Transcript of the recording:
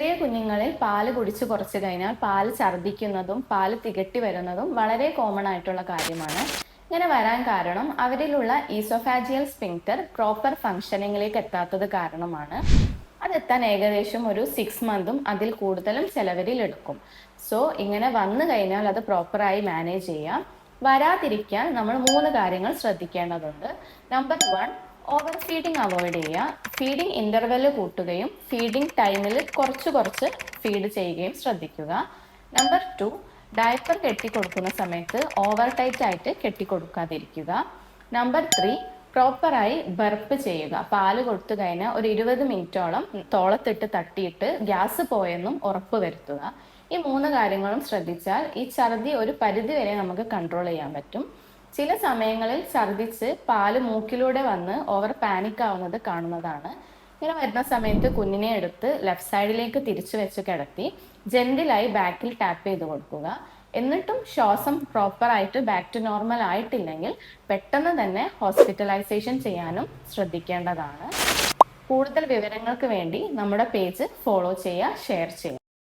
ചെറിയ കുഞ്ഞുങ്ങളിൽ പാൽ കുടിച്ചു കുറച്ച് കഴിഞ്ഞാൽ പാൽ ഛർദ്ദിക്കുന്നതും പാൽ തികട്ടി വരുന്നതും വളരെ കോമൺ ആയിട്ടുള്ള കാര്യമാണ്. ഇങ്ങനെ വരാൻ കാരണം അവരിലുള്ള ഈസോഫാജിയൽ സ്പിങ്ക്റ്റർ പ്രോപ്പർ ഫങ്ഷനിങ്ങിലേക്ക് എത്താത്തത് കാരണമാണ്. അതെത്താൻ ഏകദേശം ഒരു സിക്സ് മന്തും അതിൽ കൂടുതലും ചിലവരിൽ എടുക്കും സോ ഇങ്ങനെ വന്നു കഴിഞ്ഞാൽ അത് പ്രോപ്പറായി മാനേജ് ചെയ്യാം. വരാതിരിക്കാൻ നമ്മൾ മൂന്ന് കാര്യങ്ങൾ ശ്രദ്ധിക്കേണ്ടതുണ്ട്. Number one over feeding avoid ചെയ്യുക. ഫീഡിങ് ഇന്റർവെൽ കൂട്ടുകയും ഫീഡിങ് ടൈമിൽ കുറച്ച് കുറച്ച് ഫീഡ് ചെയ്യുകയും ശ്രദ്ധിക്കുക. നമ്പർ ടു ഡയപ്പർ കെട്ടിക്കൊടുക്കുന്ന സമയത്ത് ഓവർ ടൈറ്റ് ആയിട്ട് കെട്ടിക്കൊടുക്കാതിരിക്കുക. നമ്പർ ത്രീ പ്രോപ്പറായി ബർപ്പ് ചെയ്യുക. പാൽ കൊടുത്തു കഴിഞ്ഞാൽ ഒരു ഇരുപത് മിനിറ്റോളം തോളത്തിട്ട് തട്ടിയിട്ട് ഗ്യാസ് പോയെന്നും ഉറപ്പ് വരുത്തുക. ഈ മൂന്ന് കാര്യങ്ങളും ശ്രദ്ധിച്ചാൽ ഈ ഛർദി ഒരു പരിധി വരെ നമുക്ക് കൺട്രോൾ ചെയ്യാൻ പറ്റും. ചില സമയങ്ങളിൽ ഛർദിച്ച് പാൽ മൂക്കിലൂടെ വന്ന് ഓവർ പാനിക് ആവുന്നത് കാണുന്നതാണ്. ഇങ്ങനെ വരുന്ന സമയത്ത് കുഞ്ഞിനെ എടുത്ത് ലെഫ്റ്റ് സൈഡിലേക്ക് തിരിച്ചു വെച്ച് കിടത്തി ജെന്റിലായി ബാക്കിൽ ടാപ്പ് ചെയ്ത് കൊടുക്കുക. എന്നിട്ടും ശ്വാസം പ്രോപ്പർ ആയിട്ട് ബാക്ക് ടു നോർമൽ ആയിട്ടില്ലെങ്കിൽ പെട്ടെന്ന് തന്നെ ഹോസ്പിറ്റലൈസേഷൻ ചെയ്യാനും ശ്രദ്ധിക്കേണ്ടതാണ്. കൂടുതൽ വിവരങ്ങൾക്ക് വേണ്ടി നമ്മുടെ പേജ് ഫോളോ ചെയ്യുക ഷെയർ ചെയ്യുക.